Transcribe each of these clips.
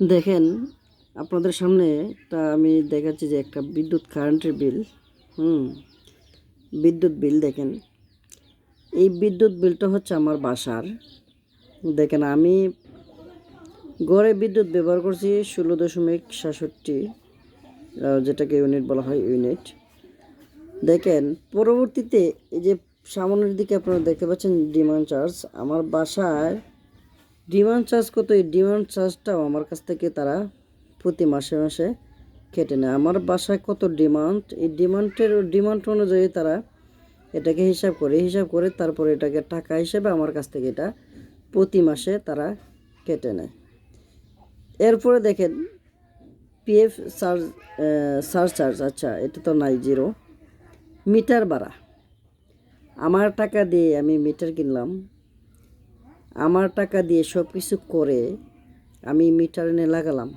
দেখেন, আপনাদের সামনে একটা আমি দেখাচ্ছি যে একটা বিদ্যুৎ কারেন্টের বিল হুম, বিদ্যুৎ বিল দেখেন। এই বিদ্যুৎ বিলটা হচ্ছে আমার বাসার। দেখেন, আমি গড়ে বিদ্যুৎ ব্যবহার করছি ষোলো দশমিক সাতষট্টি যেটাকে ইউনিট বলা হয় ইউনিট দেখেন, পরবর্তীতে এই যে সামনের দিকে আপনারা দেখতে পাচ্ছেন ডিমান্ড চার্জ আমার বাসায় ডিমান্ড চার্জ কত? এই ডিমান্ড চার্জটাও আমার কাছ থেকে তারা প্রতি মাসে মাসে কেটে নেয়। আমার বাসায় কত ডিমান্ড? এই ডিমান্ডের, ডিমান্ড অনুযায়ী তারা এটাকে হিসাব করে হিসাব করে তারপরে এটাকে টাকা হিসেবে আমার কাছ থেকে এটা প্রতি মাসে তারা কেটে নেয়। এরপরে দেখেন, পিএফ চার্জ চার্জ আচ্ছা এটা তো নাই, জিরো। মিটার ভাড়া। আমার টাকা দিয়ে আমি মিটার কিনলাম আমার টাকা দিয়ে সব কিছু করে আমি মিটার এনে লাগালাম।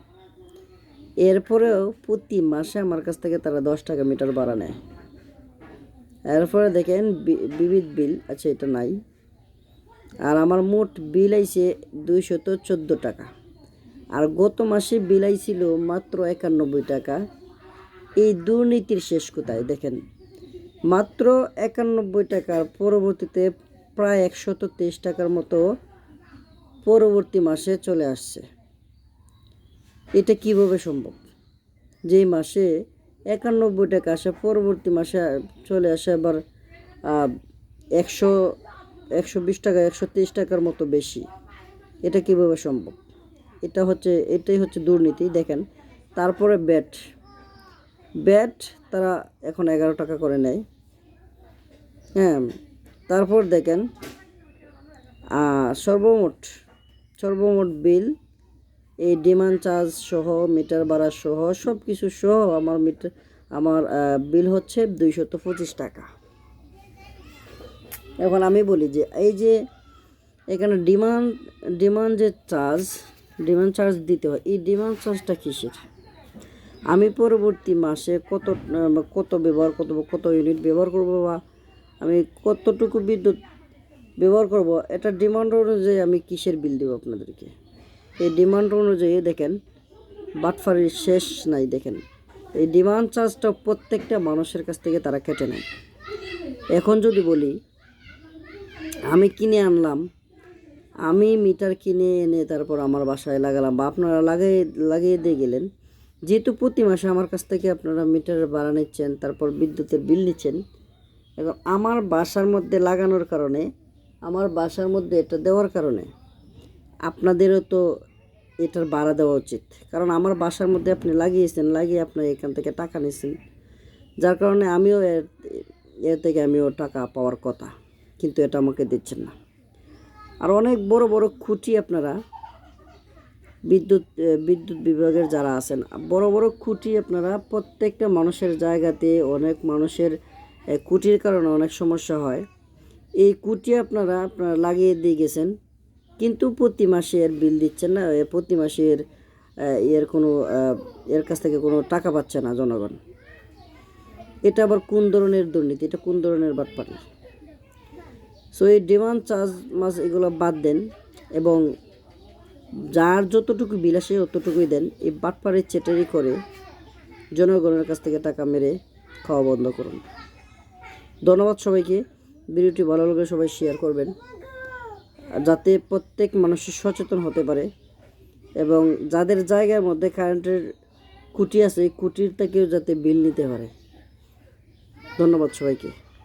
এরপরেও প্রতি মাসে আমার কাছ থেকে তারা দশ টাকা মিটার বাড়া নেয়। এরপরে দেখেন বিবিধ বিল আচ্ছা এটা নাই। আর আমার মোট বিল আইছে দুইশত চোদ্দ টাকা। আর গত মাসে বিল আইছিল মাত্র একানব্বই টাকা। এই দুর্নীতির শেষ কোথায় দেখেন? মাত্র একানব্বই টাকার পরবর্তীতে প্রায় একশত তেইশ টাকার মতো পরবর্তী মাসে চলে আসছে। এটা কীভাবে সম্ভব? যেই মাসে একানব্বই টাকা আসে পরবর্তী মাসে চলে আসে আবার একশো একশো বিশ টাকা, একশো তেইশ টাকার মতো বেশি। এটা কীভাবে সম্ভব? এটা হচ্ছে, এটাই হচ্ছে দুর্নীতি, দেখেন। তারপরে ব্যাট। ব্যাট তারা এখন এগারো টাকা করে নেয়। হ্যাঁ তারপর দেখেন সর্বমোট সর্বমোট বিল, এই ডিমান্ড চার্জ সহ, মিটার ভাড়া সহ সব কিছু সহ আমার মিটার আমার বিল হচ্ছে দুইশত পঁচিশ টাকা। এখন আমি বলি যে, এই যে এখানে ডিমান্ড ডিমান্ড যে চার্জ, ডিমান্ড চার্জ দিতে হয়, এই ডিমান্ড চার্জটা কিসের? আমি পরবর্তী মাসে কত কত ব্যবহার কত কত ইউনিট ব্যবহার করব বা আমি কতটুকু বিদ্যুৎ ব্যবহার করব, এটা ডিমান্ড অনুযায়ী আমি কিসের বিল দেবো আপনাদেরকে? এই ডিমান্ড অনুযায়ী দেখেন বাটফারির শেষ নাই দেখেন। এই ডিমান্ড চার্জটা প্রত্যেকটা মানুষের কাছ থেকে তারা কেটে নেয়। এখন যদি বলি, আমি কিনে আনলাম, আমি মিটার কিনে এনে তারপর আমার বাসায় লাগালাম বা আপনারা লাগাই, লাগিয়ে দিয়ে গেলেন, যেহেতু প্রতি মাসে আমার কাছ থেকে আপনারা মিটারের ভাড়া নিচ্ছেন, তারপর বিদ্যুতের বিল নিচ্ছেন, এখন আমার বাসার মধ্যে লাগানোর কারণে আমার বাসার মধ্যে এটা দেওয়ার কারণে আপনাদেরও তো এটার ভাড়া দেওয়া উচিত। কারণ আমার বাসার মধ্যে আপনি লাগিয়েছেন, লাগিয়ে আপনি এখান থেকে টাকা নিয়েছেন যার কারণে আমিও এর এর থেকে আমিও টাকা পাওয়ার কথা, কিন্তু এটা আমাকে দিচ্ছেন না। আর অনেক বড় বড় খুঁটি আপনারা, বিদ্যুৎ বিদ্যুৎ বিভাগের যারা আছেন, বড় বড় খুঁটি আপনারা প্রত্যেকটা মানুষের জায়গাতে অনেক মানুষের খুঁটির কারণে অনেক সমস্যা হয়। এই খুঁটি আপনারা আপনারা লাগিয়ে দিয়ে গেছেন। কিন্তু প্রতি মাসে এর বিল দিচ্ছেন না প্রতি মাসে এর এর কোনো এর কাছ থেকে কোনো টাকা পাচ্ছে না জনগণ। এটা আবার কোন ধরনের দুর্নীতি? এটা কোন ধরনের বাটপাটি সো এই ডিমান্ড চার্জ মাস এগুলো বাদ দেন এবং যার যতটুকু বিল আসে ততটুকুই দেন। এই বাটপাড়ের চেটারি করে জনগণের কাছ থেকে টাকা মেরে খাওয়া বন্ধ করুন। ধন্যবাদ সবাইকে। ভিডিওটি ভালো লাগলে সবাই শেয়ার করবেন। যাতে প্রত্যেক মানুষের সচেতন হতে পারে এবং যাদের জায়গার মধ্যে কারেন্টের কুটি আছে, এই কুটির থেকেও যাতে বিল নিতে পারে। ধন্যবাদ সবাইকে।